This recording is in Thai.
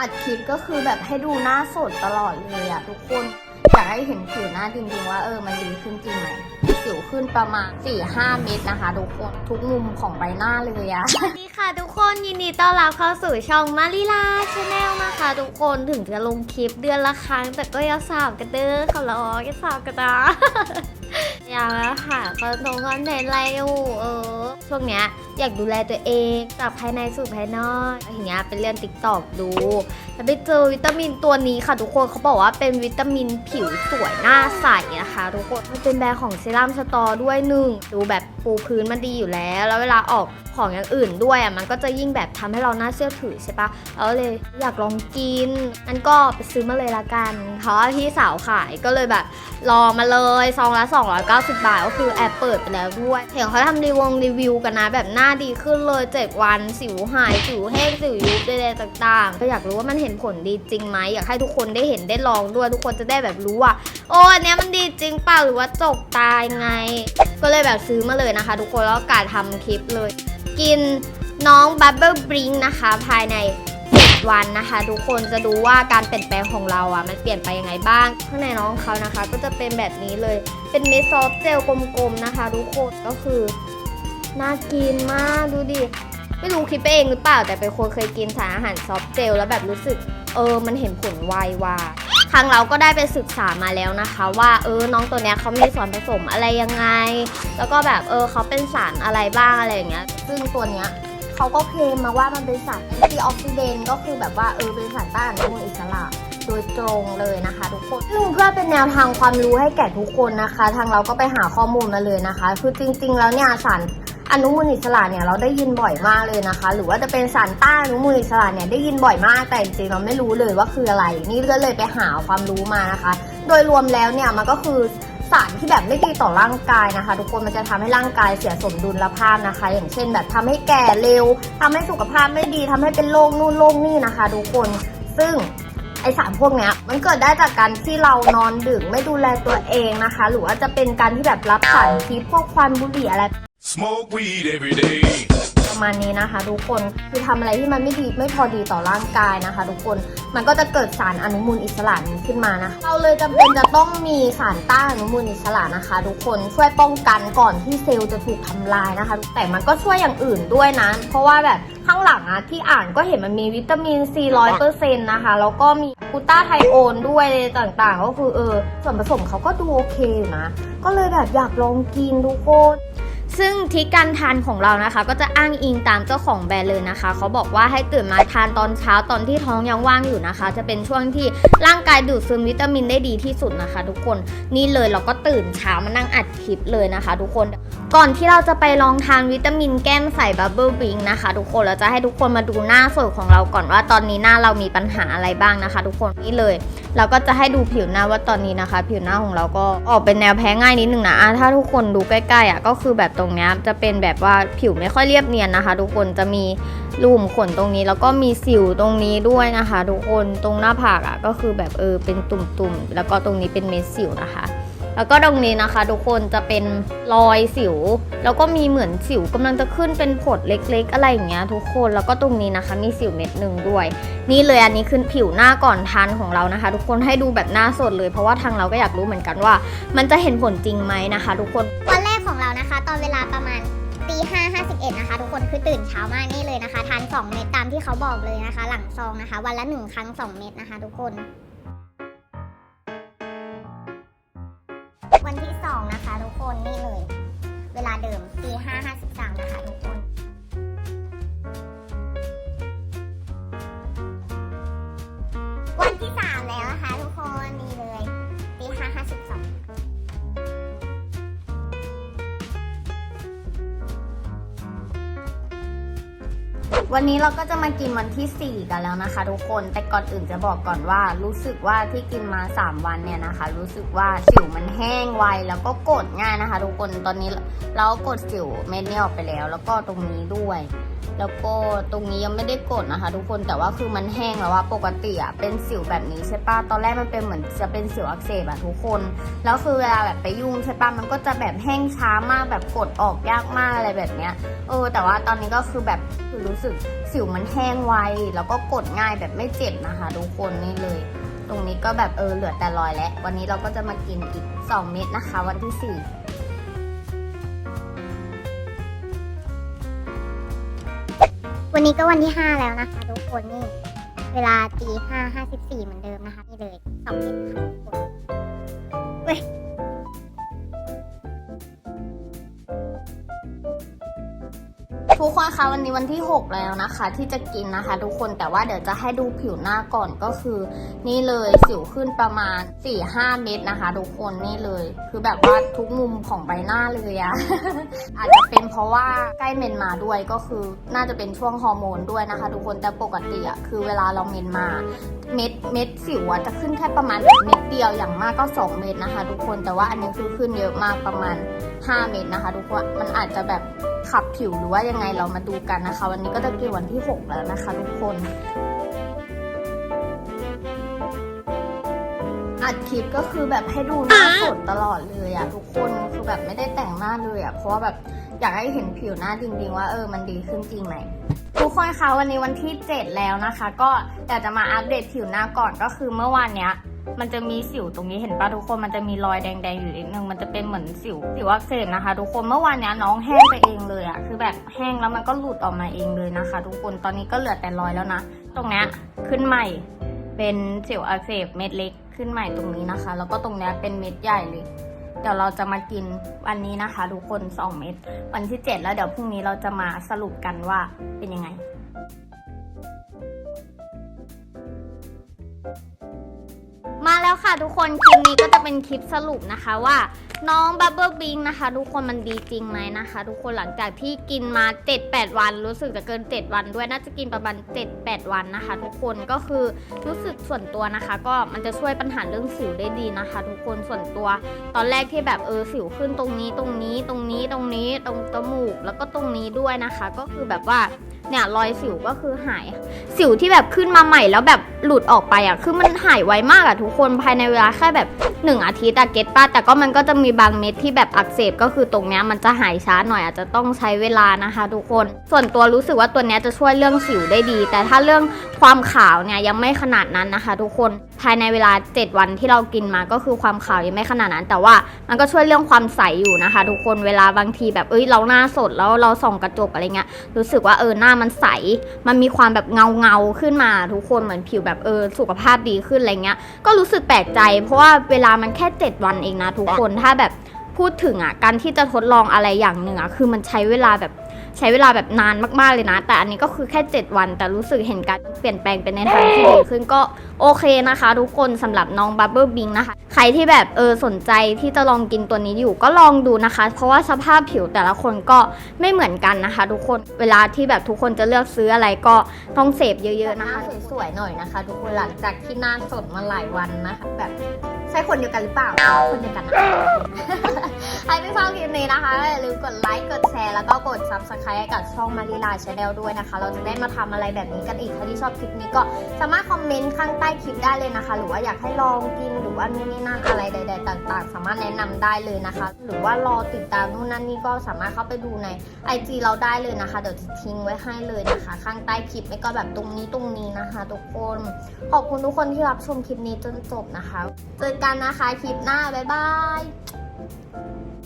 อัดคลิปก็คือแบบให้ดูหน้าสดตลอดเลยอะทุกคนอยากให้เห็นผิวหน้าจริงๆว่าเออมันดีขึ้นจริงไหมสิวขึ้นประมาณ 4-5 เม็ดนะคะ ทุกคนทุกมุมของใบหน้าเลยอะสวัสดีค่ะทุกคนยินดีต้อนรับเข้าสู่ช่องมาริลาชาแนลนะคะ ทุกคนถึงจะลงคลิปเดือนละครั้ง แต่ก็ย่าสาบกันเด้อขอร้องอย่าสาบกันนะ ย่างแล้วค่ะคอนโทรลคอนเทนต์อะไรอยู่เออ ช่วงเนี้ยอยากดูแลตัวเองจากภายในสู่ภายนอกอย่างเงี้ยเป็นเรื่องติ๊กตอกดูแล้วไปเจอวิตามินตัวนี้ค่ะทุกคนเขาบอกว่าเป็นวิตามินผิวสวยหน้าใสนะคะทุกคนมันเป็นแบรนด์ของเซรั่มสตอร์ด้วยหนึ่งดูแบบปูพื้นมันดีอยู่แล้ว แล้วเวลาออกของอย่างอื่นด้วยอะมันก็จะยิ่งแบบทำให้เราน่าเชื่อถือใช่ปะเราก็เลยอยากลองกินงั้นก็ไปซื้อมาเลยละกันเพราะว่าพี่สาวขายก็เลยแบบรอมาเลยซองละ290 บาท ก็คือแอบเปิดไปแล้วด้วย เห็นเขาทำรีวงรีวิวกันนะ แบบหน้าดีขึ้นเลย 7 วัน สิวหาย สิวแห้ง สิวยุบใดๆต่างๆก็อยากรู้ว่ามันเห็นผลดีจริงไหม อยากให้ทุกคนได้เห็นได้ลองด้วย ทุกคนจะได้แบบรู้ว่า โอ้อันเนี้ยมันดีจริงเปล่า หรือว่าจกตายไง ก็เลยแบบซื้อมาเลยนะคะ ทุกคน แล้วการทำคลิปเลย กินน้องบับเบิลบริงนะคะ ภายใน วันนะคะ ทุกคนจะดูว่าการเปลี่ยนแปลงของเราอะมันเปลี่ยนไปยังไงบ้าง ข้างในน้องเขานะคะ ก็จะเป็นแบบนี้เลย เป็นเมดซอฟเจลกลมๆนะคะ ทุกคนก็คือน่ากินมากดูดิไม่รู้คิดไปเองหรือเปล่า แต่เป็นคนเคยกินสารอาหารซอฟต์เจลแล้วแบบรู้สึก เออ มันเห็นผลไวว่าทางเราก็ได้ไปศึกษามาแล้วนะคะ ว่าเออน้องตัวเนี้ยเขามีส่วนผสมอะไรยังไง แล้วก็แบบเออเขาเป็นสารอะไรบ้างอะไรอย่างเงี้ย ซึ่งตัวเนี้ย เขาก็เคลมมาว่ามันเป็นสารแอนตี้ออกซิเดนต์ก็คือแบบว่าเออเป็นสารต้านอนุมูลอิสระโดยตรงเลยนะคะทุกคนซึ่งเพื่อเป็นแนวทางความรู้ให้แก่ทุกคนนะคะ ทางเราก็ไปหาข้อมูลมาเลยนะคะ คือจริง ๆ แล้วเนี่ยสารอนุมูลอิสระเนี่ยเราได้ยินบ่อยมากเลยนะคะ หรือว่าจะเป็นสารต้านอนุมูลอิสระเนี่ยได้ยินบ่อยมากแต่จริงๆเราไม่รู้เลยว่าคืออะไร นี่ก็เลยไปหาความรู้มานะคะ โดยรวมแล้วเนี่ยมันก็คือ สารที่แบบไม่ดีต่อร่างกายนะคะ ทุกคนมันจะทำให้ร่างกายเสียสมดุลภาพนะคะ อย่างเช่น แบบทำให้แก่เร็วทำให้สุขภาพไม่ดีทำให้เป็นโรคนู่นโรคนี่นะคะ ทุกคนซึ่งไอสารพวกนี้มันเกิดได้จากการที่เรานอนดึกไม่ดูแลตัวเองนะคะ หรือว่าจะเป็นการที่แบบรับสารพิษพวกควันบุหรี่อะไร Smoke weed every day. ประมาณนี้นะคะ ทุกคนคือทำอะไรที่มันไม่ดีไม่พอดีต่อร่างกายนะคะ ทุกคนมันก็จะเกิดสารอนุมูลอิสระนี้ขึ้นมานะเราเลยจำเป็นจะต้องมีสารต้านอนุมูลอิสระนะคะ ทุกคนช่วยป้องกันก่อนที่เซลล์จะถูกทำลายนะคะ แต่มันก็ช่วยอย่างอื่นด้วยนะ เพราะว่าแบบข้างหลังอะที่อ่านก็เห็นมันมีวิตามินซีร้อยเปอร์เซ็นต์นะคะแล้วก็มีกูต้าไทโอนด้วยต่างๆ ก็คือเออส่วนผสมเขาก็ดูโอเคนะก็เลยแบบอยากลองกินทุกคน ซึ่งทิกการทานของเรานะคะ ก็จะอ้างอิงตามเจ้าของแบรนด์เลยนะคะ เขาบอกว่าให้ตื่นมาทานตอนเช้าตอนที่ท้องยังว่างอยู่นะคะ จะเป็นช่วงที่ร่างกายดูดซึมวิตามินได้ดีที่สุดนะคะ ทุกคนนี่เลยเราก็ตื่นเช้ามานั่งอัดคลิปเลยนะคะ ทุกคนก่อนที่เราจะไปลองทานวิตามินแก้มใส่บับเบิลบิงนะคะ ทุกคนเราจะให้ทุกคนมาดูหน้าสดของเราก่อนว่าตอนนี้หน้าเรามีปัญหาอะไรบ้างนะคะ ทุกคนนี่เลยเราก็จะให้ดูผิวหน้าว่าตอนนี้นะคะ ผิวหน้าของเราก็ออกเป็นแนวแพ้ง่ายนิดนึงนะะถ้าทุกคนดูใกล้ๆอะก็คือแบบตรงนี้จะเป็นแบบว่าผิวไม่ค่อยเรียบเนียนนะคะ ทุกคนจะมีรูขุมขนตรงนี้แล้วก็มีสิวตรงนี้ด้วยนะคะ ทุกคนตรงหน้าผากอะก็คือแบบเออเป็นตุ่มๆแล้วก็ตรงนี้เป็นเม็ดสิวนะคะ แล้วก็ตรงนี้นะคะ ทุกคนจะเป็นรอยสิว แล้วก็มีเหมือนสิวกำลังจะขึ้นเป็นผดเล็ก ๆ อะไรอย่างเงี้ยทุกคนแล้วก็ตรงนี้นะคะ มีสิวเม็ดหนึ่งด้วย นี่เลยอันนี้คือผิวหน้าก่อนทานของเรานะคะ ทุกคนให้ดูแบบหน้าสดเลย เพราะว่าทางเราก็อยากรู้เหมือนกันว่า มันจะเห็นผลจริงไหมนะคะ ทุกคนวันแรกของเรานะคะ ตอนเวลาประมาณตีห้าห้าสิบเอ็ดนะคะ ทุกคนคือตื่นเช้ามากนี่เลยนะคะ ทาน 2 เม็ดตามที่เขาบอกเลยนะคะ หลังซองนะคะ วันละ 1 ครั้ง 2 เม็ดนะคะ ทุกคน วันนี้เราก็จะมากินวันที่ 4 กันแล้วนะคะ ทุกคนแต่ก่อนอื่นจะบอกก่อนว่า รู้สึกว่าที่กินมา 3 วันเนี่ยนะคะ รู้สึกว่าสิวมันแห้งไวแล้วก็กดง่ายนะคะ ทุกคนตอนนี้เรากดสิวเม็ดนี้ออกไปแล้ว แล้วก็ตรงนี้ด้วย แล้วก็ตรงนี้ยังไม่ได้กดนะคะ ทุกคนแต่ว่าคือมันแห้งแล้วว่าปกติอะเป็นสิวแบบนี้ใช่ปะตอนแรกมันเป็นเหมือนจะเป็นสิวอักเสบอะทุกคนแล้วคือเวลาแบบไปยุ่งใช่ปะมันก็จะแบบแห้งช้ามากแบบกดออกยากมากอะไรแบบเนี้ยเออ แต่ว่าตอนนี้ก็คือแบบคือรู้สึกสิวมันแห้งไวแล้วก็กดง่ายแบบไม่เจ็บนะคะ ทุกคนนี่เลย ตรงนี้ก็แบบเออเหลือแต่รอยแล้ว วันนี้เราก็จะมากินอีก 2 เม็ดนะคะ วันที่ 4 วันนี้ก็วันที่ 5 แล้วนะคะทุกคนนี่ เวลาตีห้าห้าสิบสี่เหมือนเดิม คนคะวันนี้วันที่ 6 แล้วนะคะ ที่จะกินนะคะ ทุกคนแต่ว่าเดี๋ยวจะให้ดูผิวหน้าก่อนก็คือ นี่เลยสิวขึ้นประมาณ 4-5 เม็ดนะคะ ทุกคนนี่เลย คือแบบว่าทุกมุมของใบหน้าเลยอะอาจจะเป็นเพราะว่าใกล้เมนมาด้วยก็คือน่าจะเป็นช่วงฮอร์โมนด้วยนะคะ ทุกคนแต่ปกติอะคือเวลาเราเมนมาเม็ดเม็ดสิวจะขึ้นแค่ประมาณเม็ดเดียวอย่างมากก็ 2 เม็ดนะคะ ทุกคนแต่ว่าอันนี้คือขึ้นเยอะมากประมาณ 5 เม็ดนะคะ ทุกคนมันอาจจะแบบขับผิวหรือว่ายังไงเรามาดูกันนะคะ วันนี้ก็จะเป็นวันที่ 6 แล้วนะคะทุกคน อัดคลิปก็คือแบบให้ดูหน้าสดตลอดเลยอะทุกคนคือแบบไม่ได้แต่งหน้าเลยอะเพราะว่าแบบอยากให้เห็นผิวหน้าจริงๆว่าเออมันดีขึ้นจริงไหมทุกคนคะวันนี้วันที่ 7 แล้วนะคะ ก็อยากจะมาอัปเดตผิวหน้าก่อนก็คือเมื่อวานเนี้ย มันจะมีสิวตรงนี้เห็นปะทุกคนมันจะมีรอยแดงๆอยู่นิดนึงมันจะเป็นเหมือนสิวสิวอักเสบนะคะ ทุกคนเมื่อวานเนี้ยน้องแห้งไปเองเลยอะคือแบบแห้งแล้วมันก็หลุดออกมาเองเลยนะคะ ทุกคนตอนนี้ก็เหลือแต่รอยแล้วนะ ตรงเนี้ยขึ้นใหม่เป็นสิวอักเสบเม็ดเล็กขึ้นใหม่ตรงนี้นะคะ แล้วก็ตรงเนี้ยเป็นเม็ดใหญ่เลยเดี๋ยวเราจะมากินวันนี้นะคะ ทุกคน 2 เม็ดวันที่ 7 แล้วเดี๋ยวพรุ่งนี้เราจะมาสรุปกันว่าเป็นยังไง มาแล้วค่ะทุกคนคลิปนี้ก็จะเป็นคลิปสรุปนะคะว่าน้องบับเบิลบิงนะคะ ทุกคนมันดีจริงไหมนะคะ ทุกคนหลังจากที่กินมา 7-8 วัน รู้สึกจะเกิน 7 วันด้วยน่าจะกินประมาณ 7-8 วันนะคะ ทุกคนก็คือรู้สึกส่วนตัวนะคะ ก็มันจะช่วยปัญหาเรื่องสิวได้ดีนะคะ ทุกคนส่วนตัว ตอนแรกที่แบบเออสิวขึ้นตรงนี้ตรงนี้ตรงนี้ตรงนี้ตรงจมูกแล้วก็ตรงนี้ด้วยนะคะ ก็คือแบบว่า เนี่ยรอยสิวก็คือหาย สิวที่แบบขึ้นมาใหม่แล้วแบบหลุดออกไปอะ คือมันหายไวมากอะทุกคนภายในเวลาแค่แบบ 1 อาทิตย์อะเก็ตป้าแต่ก็มันก็จะมีบางเม็ดที่แบบอักเสบก็คือตรงเนี้ยมันจะหายช้าหน่อยอาจจะต้องใช้เวลานะคะ ทุกคน ส่วนตัวรู้สึกว่าตัวเนี้ยจะช่วยเรื่องสิวได้ดี แต่ถ้าเรื่อง ความขาวเนี่ยยังไม่ขนาดนั้นนะคะ ทุกคนภายในเวลา 7 วันที่เรากินมาก็คือความขาวยังไม่ขนาดนั้น แต่ว่ามันก็ช่วยเรื่องความใสอยู่นะคะ ทุกคนเวลาบางทีแบบเอ้ยเราหน้าสดแล้วเราส่องกระจกอะไรเงี้ยรู้สึกว่าเออหน้ามันใส มันมีความแบบเงาเงาขึ้นมา ทุกคนเหมือนผิวแบบเออสุขภาพดีขึ้นอะไรเงี้ยก็รู้สึกแปลกใจ เพราะว่าเวลามันแค่ 7 วันเองนะทุกคนถ้าแบบพูดถึงอะการที่จะทดลองอะไรอย่างหนึ่งอะคือมันใช้เวลาแบบ ใช้เวลาแบบนานมากๆเลยนะ แต่อันนี้ก็คือแค่ 7 วัน แต่รู้สึกเห็นการเปลี่ยนแปลงเป็นในทางที่ดีขึ้นก็โอเคนะคะ ทุกคนสำหรับน้องบับเบิลบิงนะคะ ใครที่แบบเออสนใจที่จะลองกินตัวนี้อยู่ก็ลองดูนะคะ เพราะว่าสภาพผิวแต่ละคนก็ไม่เหมือนกันนะคะ ทุกคนเวลาที่แบบทุกคนจะเลือกซื้ออะไรก็ต้องเสพเยอะๆนะคะสวยๆหน่อยนะคะ ทุกคนหลังจากที่หน้าสดมาหลายวันนะคะแบบใช่คนเดียวกันหรือเปล่าคนเดียวกันนะ ครที่ชอบคลิปนี้นะคะอย่าลืมกดไลค์ กดแชร์ แล้วก็กด subscribe กับช่องมาริลาชาแนลด้วยนะคะ เราจะได้มาทำอะไรแบบนี้กันอีก ใครที่ชอบคลิปนี้ก็สามารถคอมเมนต์ข้างใต้คลิปได้เลยนะคะ หรือว่าอยากให้ลองกินหรือว่านู่นนี่นั่นอะไรใด ๆ ต่าง ๆ สามารถแนะนำได้เลยนะคะ หรือว่ารอติดตามนู่นนั่นนี่ก็สามารถเข้าไปดูใน IG เราได้เลยนะคะ เดี๋ยวจะทิ้งไว้ให้เลยนะคะ ข้างใต้คลิปไม่ก็แบบตรงนี้ตรงนี้นะคะทุกคน ขอบคุณทุกคนที่รับชมคลิปนี้จนจบนะคะ เจอกันนะคะคลิปหน้าบ๊ายบาย